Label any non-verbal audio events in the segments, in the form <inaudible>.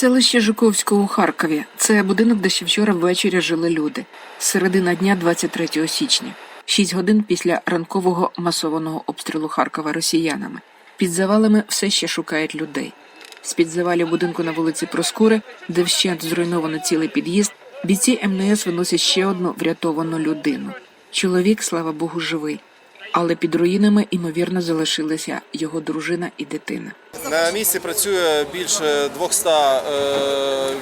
Селище Жуковського у Харкові. Це будинок, де ще вчора ввечері жили люди. Середина дня 23 січня. Шість годин після ранкового масованого обстрілу Харкова росіянами. Під завалами все ще шукають людей. З-під завалів будинку на вулиці Проскури, де вщент зруйновано цілий під'їзд, бійці МНС виносять ще одну врятовану людину. Чоловік, слава Богу, живий. Але під руїнами, ймовірно, залишилися його дружина і дитина. На місці працює більше 200 е,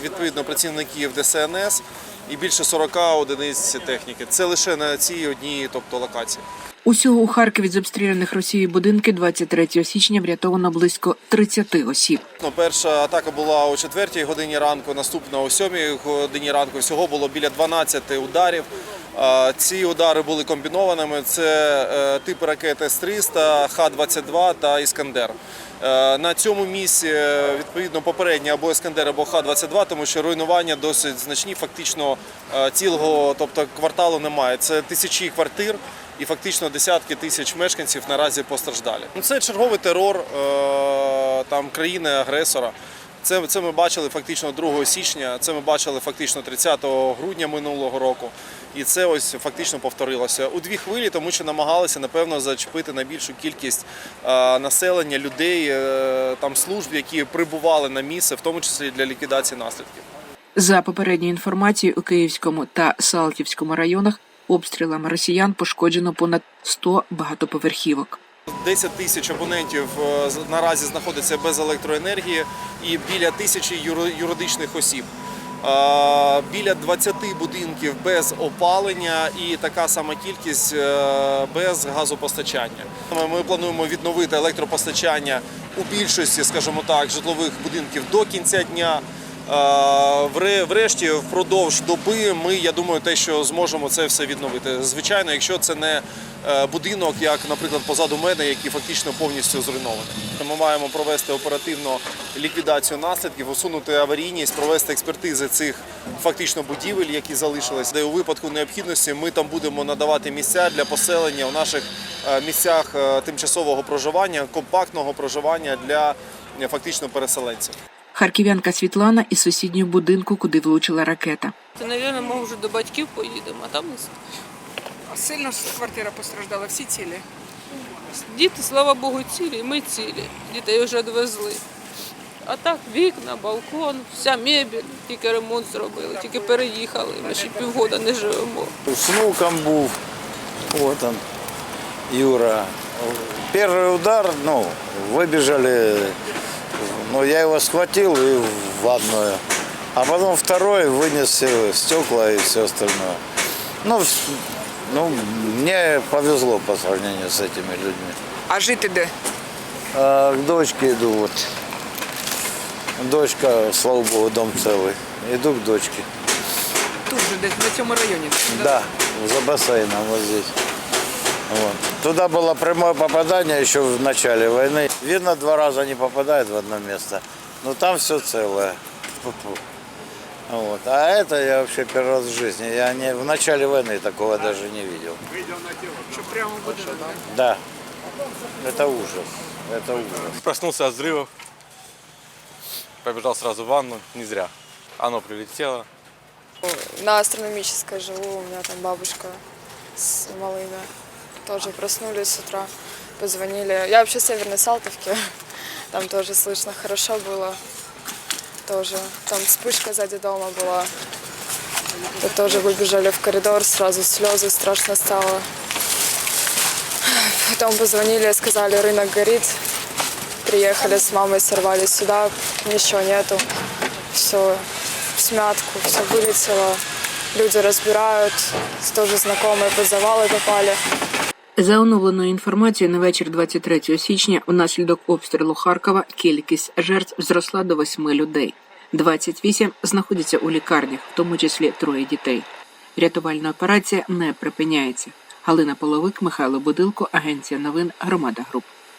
відповідно працівників ДСНС і більше 40 одиниць техніки. Це лише на цій одній, тобто локації. Усього у Харкові з обстріляних Росією будинки 23 січня врятовано близько 30 осіб. Ну, перша атака була о 4 годині ранку, наступна о 7 годині ранку. Всього було біля 12 ударів. Ці удари були комбінованими. Це е, типи ракет С-300, Х-22 та Іскандер. Е, На цьому місці е, відповідно попередні або Іскандер, або Х-22, тому що руйнування досить значні. Фактично цілого, тобто кварталу немає. Це тисячі квартир і фактично десятки тисяч мешканців наразі постраждалі. Ну, Це черговий терор там країни-агресора. Це, це ми бачили фактично 2 січня, це ми бачили фактично 30 грудня минулого року. І це ось фактично повторилося у дві хвилі, тому що намагалися напевно зачепити на більшу кількість населення, людей, е, там служб, які прибували на місце, в тому числі для ліквідації наслідків. За попередньою інформацією, у Київському та Салтівському районах обстрілами росіян пошкоджено понад 100 багатоповерхівок. 10 тисяч абонентів е, наразі знаходяться без електроенергії і біля тисячі юри- юридичних осіб. Біля 20 будинків без опалення і така сама кількість е, без газопостачання. Ми плануємо відновити електропостачання у більшості, скажімо так, житлових будинків до кінця дня. Вре- Врешті, впродовж доби, ми, я думаю, те, що зможемо це все відновити. Звичайно, якщо це не е, будинок, як, наприклад, позаду мене, який фактично повністю зруйнований. Ми маємо провести оперативну ліквідацію наслідків, усунути аварійність, провести експертизи цих фактично будівель, які залишились. Де у випадку необхідності ми там будемо надавати місця для поселення в наших е, місцях е, тимчасового проживання, компактного проживання для фактично переселенців. Харків'янка Світлана із сусіднього будинку, куди влучила ракета. Це, мабуть, ми вже до батьків поїдемо, а там не Сильно квартира постраждала, всі цілі. діти, слава Богу, цілі, ми цілі. Дітей вже відвезли. А так, вікна, балкон, вся мебель, тільки ремонт зробили, тільки переїхали. Ми ще півгода не живемо. С внуком був, вот он, Юра. Первый удар, ну, выбежали, ну, я его схватил и в ванную. А потом второй вынес все стекла и все остальное. Ну, ну, мне повезло по сравнению с этими людьми. А жити де? А к дочке иду вот. Дочка, слава богу, дом целый. Иду к дочке. Тут же, десь на цьому районі. Да, за бассейном вот здесь. Вот. Туда было прямое попадание еще в начале войны. Видно, два раза не попадает в одно место. Но там все целое. Вот. А это я вообще первый раз в жизни. Я не, в начале войны такого даже не видел. Що прямо в будинок. Да. Это ужас. Это ужас. Проснулся от взрывов, побежал сразу в ванну, не зря. Оно прилетело. На астрономической живу, у меня там бабушка с малыми. Тоже проснулись с утра, позвонили. Я вообще с Северной Салтовки, <laughs> там тоже слышно хорошо было. Тоже, там вспышка сзади дома была. Мы тоже выбежали в коридор, сразу слезы, страшно стало. <sighs> Потом позвонили, сказали, рынок горит. Приехали с мамой, сорвались сюда, ничего нету. Все в смятку, все вылетело. Люди разбирают, тоже знакомые под завалы попали. За оновленою інформацією, на вечір 23 січня внаслідок обстрілу Харкова кількість жертв зросла до восьми людей. 28 знаходяться у лікарнях, в тому числі троє дітей. Рятувальна операція не припиняється. Галина Половик, Михайло Будилко, Агенція новин Громада Груп.